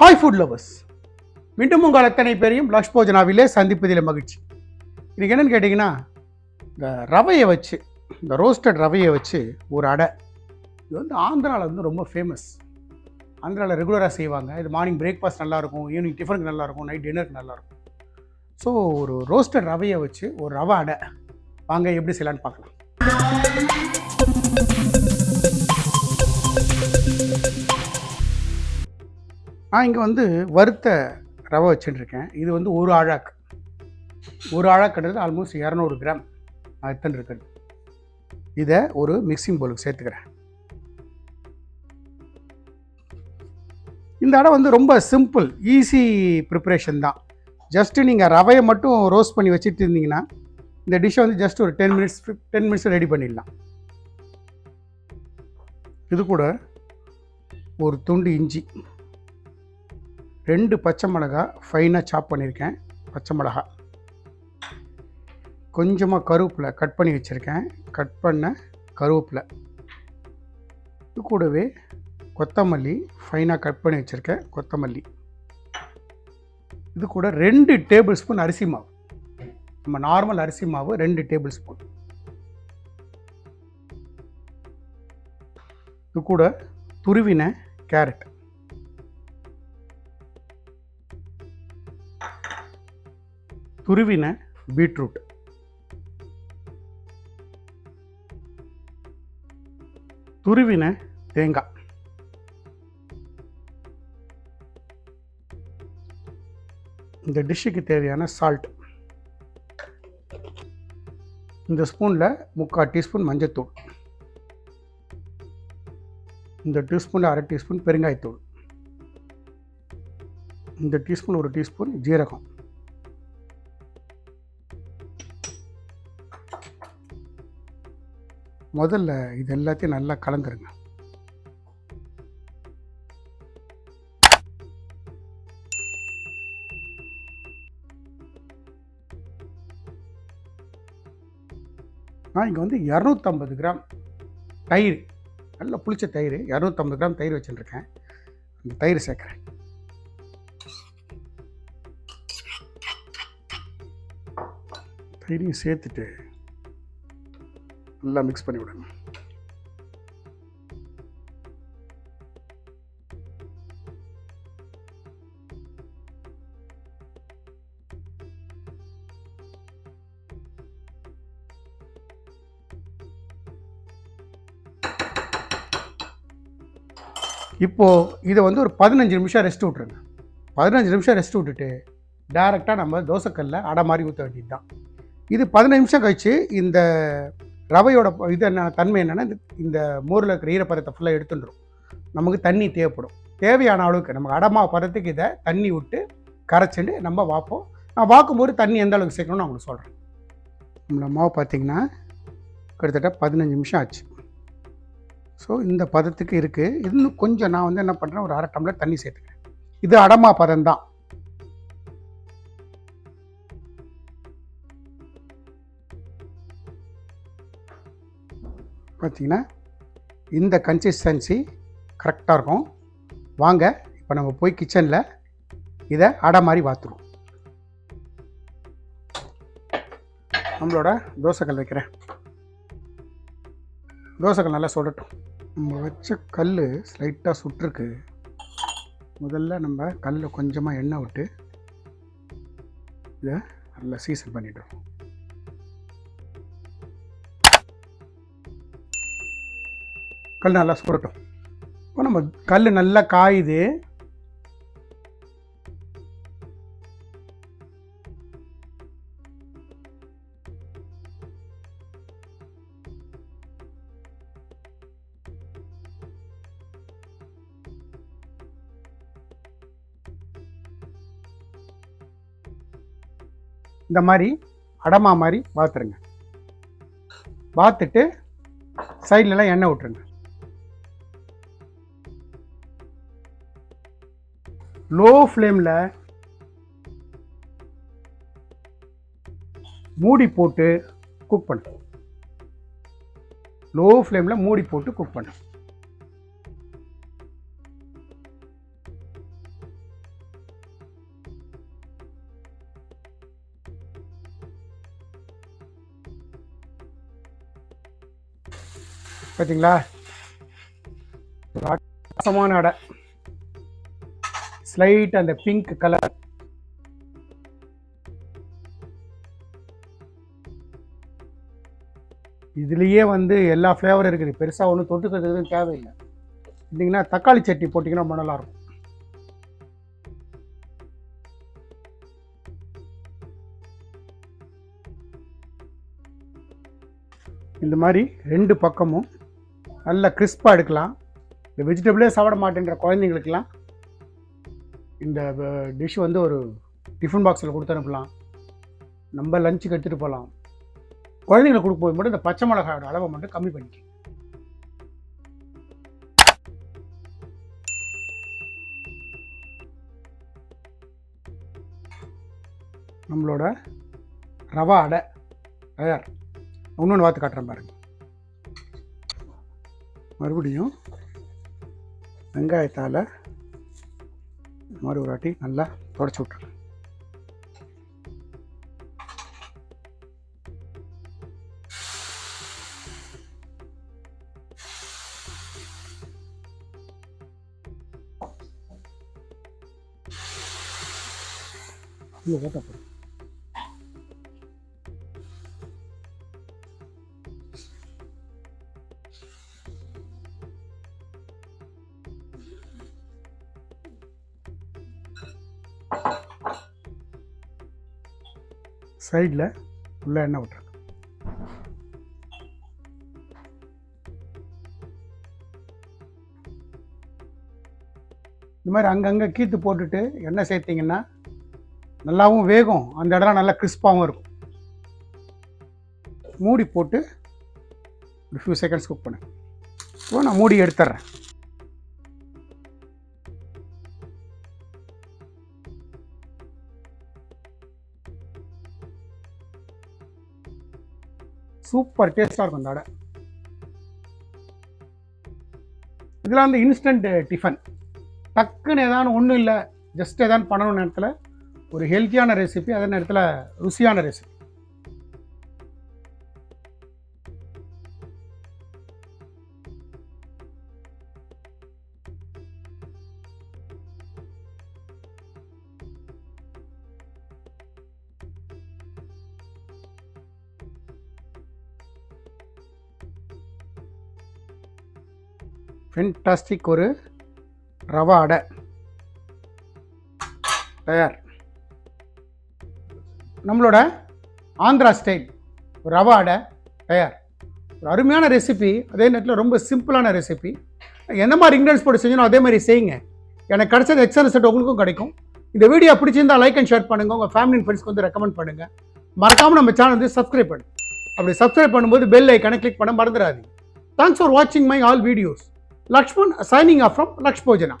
Hi food lovers மீண்டும் உங்கள் அத்தனை பேரையும் லக்ஷ் போஜனாவிலே சந்திப்பதில் மகிழ்ச்சி. இன்றைக்கி என்னென்னு கேட்டிங்கன்னா இந்த ரவையை வச்சு இந்த ரோஸ்டட் ரவையை வச்சு ஒரு அடை. இது வந்து ஆந்திராவில் வந்து ரொம்ப ஃபேமஸ் ஆந்திராவில் ரெகுலராக செய்வாங்க. இது மார்னிங் பிரேக்ஃபாஸ்ட் நல்லாயிருக்கும் ஈவினிங் டிஃபனுக்கு நல்லாயிருக்கும் நைட் டின்னருக்கு நல்லாயிருக்கும். ஸோ ஒரு ரோஸ்டட் ரவையை வச்சு ஒரு ரவை அடை. வாங்க எப்படி செய்யலான்னு பார்க்கலாம். நான் இங்கே வந்து வறுத்த ரவை வச்சுட்டுருக்கேன் இது வந்து ஒரு ஆழாக்கு. ஒரு ஆழாக்குன்றது ஆல்மோஸ்ட் இரநூறு கிராம் நான் எடுத்துன்னு இருக்கிறது. இதை ஒரு மிக்சிங் பவுலுக்கு சேர்த்துக்கிறேன். இந்த அடை வந்து ரொம்ப சிம்பிள் ஈஸி ப்ரிப்பரேஷன் தான். ஜஸ்ட்டு நீங்கள் ரவையை மட்டும் ரோஸ்ட் பண்ணி வச்சுட்டு இருந்தீங்கன்னா இந்த டிஷ்ஷை வந்து ஜஸ்ட் ஒரு ten minutes ten minutes ready பண்ணிடலாம். இது கூட ஒரு துண்டு இஞ்சி. ரெண்டு பச்சை மிளகா ஃபைனாக சாப் பண்ணியிருக்கேன். பச்சை மிளகா. கொஞ்சமாக கருவேப்பிலை கட் பண்ணி வச்சுருக்கேன். கட் பண்ண கருவேப்பிலை. இது கூடவே கொத்தமல்லி ஃபைனாக கட் பண்ணி வச்சுருக்கேன். கொத்தமல்லி. இது கூட ரெண்டு டேபிள் ஸ்பூன் அரிசி மாவு. நம்ம நார்மல் அரிசி மாவு ரெண்டு டேபிள் ஸ்பூன் இது கூட துருவின கேரட் துருவின பீட்ரூட். துருவின தேங்காய் இந்த டிஷ்ஷுக்கு தேவையான சால்ட் இந்த ஸ்பூனில் முக்கால் டீஸ்பூன் மஞ்சத்தூள். இந்த டீஸ்பூனில் அரை டீஸ்பூன் பெருங்காயத்தூள். இந்த டீஸ்பூன் ஒரு டீஸ்பூன் ஜீரகம். முதல்ல இது எல்லாத்தையும் நல்லா கலந்துருங்க. நான் இங்கே வந்து இரநூத்தம்பது கிராம் தயிர் நல்ல புளிச்ச தயிர் இரநூத்தம்பது கிராம் தயிர் வச்சுட்டுருக்கேன் அந்த தயிர் சேர்க்குறேன். தயிரையும் சேர்த்துட்டு நல்லா மிக்ஸ் பண்ணி விடணும் இப்போது இதை வந்து ஒரு பதினஞ்சு நிமிஷம் ரெஸ்ட் விட்ருங்க பதினஞ்சு நிமிஷம் ரெஸ்ட் விட்டுட்டு டேரெக்டாக நம்ம தோசைக்கல்லில் அடை மாதிரி ஊற்ற வேண்டியது தான் இது பதினஞ்சு நிமிஷம் கழித்து இந்த ரவையோட இது என்ன தன்மை என்னென்னா இந்த மோரில் இருக்கிற ஈரப்பதத்தை ஃபுல்லாக எடுத்துட்டுரும். நமக்கு தண்ணி தேவைப்படும். தேவையான அளவுக்கு நமக்கு அடமா பதத்துக்கு இதை தண்ணி விட்டு கரைச்சிட்டு நம்ம வாப்போம். நான் வாக்கும்போது தண்ணி எந்த அளவுக்கு சேர்க்கணும்னு நான் உங்களுக்கு சொல்கிறேன் நம்மள மாவு பார்த்தீங்கன்னா கிட்டத்தட்ட பதினஞ்சு நிமிஷம் ஆச்சு. ஸோ இந்த பதத்துக்கு இருக்குது இன்னும் கொஞ்சம் நான் வந்து என்ன பண்ணுறேன் ஒரு அரை டம்ளர் தண்ணி சேர்த்துக்கிறேன். இது அடமா பதம் தான் பார்த்தீங்கன்னா இந்த கன்சிஸ்டன்சி கரெக்டாக இருக்கும். வாங்க இப்போ நம்ம போய் கிச்சனில் இதை அடை மாதிரி வாத்துருவோம். நம்மளோட தோசைக்கல் வைக்கிறேன். தோசைக்கல் நல்லா சுடட்டும். நம்ம வச்ச கல் ஸ்லைட்டாக சுட்டிருக்கு. முதல்ல நம்ம கல்லில் கொஞ்சமாக எண்ணெய் விட்டு இதை நல்லா சீசன் பண்ணிவிடுறோம் கல் நல்லா சுரட்டும். இப்போ நம்ம கல் நல்லா காயுது. இந்த மாதிரி அடமா மாதிரி வாத்துருங்க. வாத்துட்டு சைட்லலாம் எண்ணெய் விட்டுருங்க லோ ஃப்ளேமில் மூடி போட்டு குக் பண்ணுறோம் லோ ஃப்ளேமில் மூடி போட்டு குக் பண்ணுறோம் பார்த்தீங்களா அடை. ஸ்லைட் அந்த பிங்க் கலர். இதுலேயே வந்து எல்லா ஃப்ளேவரும் இருக்குது. பெருசாக ஒன்றும் தொட்டுக்கிறதுக்கு தேவையில்லை. இல்லைங்கன்னா தக்காளி சட்னி போட்டிங்கன்னா ரொம்ப நல்லாயிருக்கும். இந்த மாதிரி ரெண்டு பக்கமும் நல்ல கிறிஸ்பாக எடுக்கலாம். இந்த வெஜிடபிளே சாப்பிட மாட்டேன்ற குழந்தைங்களுக்கெல்லாம் இந்த டிஷ் வந்து ஒரு டிஃபன் பாக்ஸில் கொடுத்து அனுப்பலாம். நம்ம லஞ்சுக்கு எடுத்துகிட்டு போகலாம் குழந்தைங்களுக்கு கொடுக்க மட்டும் இந்த பச்சை மிளகாயோட அளவை மட்டும் கம்மி பண்ணிக்க. நம்மளோட ரவா அடை தயார். இன்னொன்று வாத்து காட்டுறேன் பாருங்க. மறுபடியும் வெங்காயத்தால் இந்த மாதிரி ஒரு வாட்டி நல்லா தொடச்சி விட்ருங்க இங்கே ஓட்டப்படும் சைடில் உள்ள எண்ணெய் விட்டுருங்க. இந்த மாதிரி அங்கங்கே கீத்து போட்டுட்டு எண்ணெய் சேர்த்திங்கன்னா நல்லாவும் வேகும். அந்த இடம்லாம் நல்லா கிறிஸ்பாகவும் இருக்கும். மூடி போட்டு ஒரு ஃபியூ செகண்ட்ஸ் குக் பண்ணு இப்போ நான் மூடி எடுத்துட்றேன். சூப்பர் டேஸ்ட்டாக இருக்கும் இந்த அடை. இதெல்லாம் வந்து இன்ஸ்டன்ட் டிஃபன் டக்குன்னு ஏதாவது ஒன்றும் இல்லை ஜஸ்ட் ஏதாவது பண்ணணும் நேரத்தில் ஒரு ஹெல்த்தியான ரெசிபி அதே நேரத்தில் ருசியான ரெசிபி ஃபென்டாஸ்டிக் ஒரு ரவா அடை. தயார். நம்மளோட ஆந்திரா ஸ்டைல் ரவா அடை தயார். ஒரு அருமையான ரெசிபி அதே நேரத்தில் ரொம்ப சிம்பிளான ரெசிபி எந்த மாதிரி இன்க்ரீடியன்ஸ் போட்டு செஞ்சணும் அதே மாதிரி செய்யுங்க. எனக்கு கிடைச்சது எக்ஸல் செட் உங்களுக்கும் கிடைக்கும். இந்த வீடியோ பிடிச்சிருந்தா லைக் அண்ட் ஷேர் பண்ணுங்கள் உங்கள் ஃபேமிலி அண்ட் ஃப்ரெண்ட்ஸ்க்கு வந்து ரெக்கமெண்ட் பண்ணுங்கள் மறக்காமல் நம்ம சேனல் வந்து சப்ஸ்கிரைப் பண்ணு. அப்படி சப்ஸ்கிரைப் பண்ணும்போது பெல் ஐக்கனை கிளிக் பண்ண மறந்துடாது தேங்க்ஸ் ஃபார் வாட்சிங் my all videos Lakshman signing off from லக்ஷ்போஜனா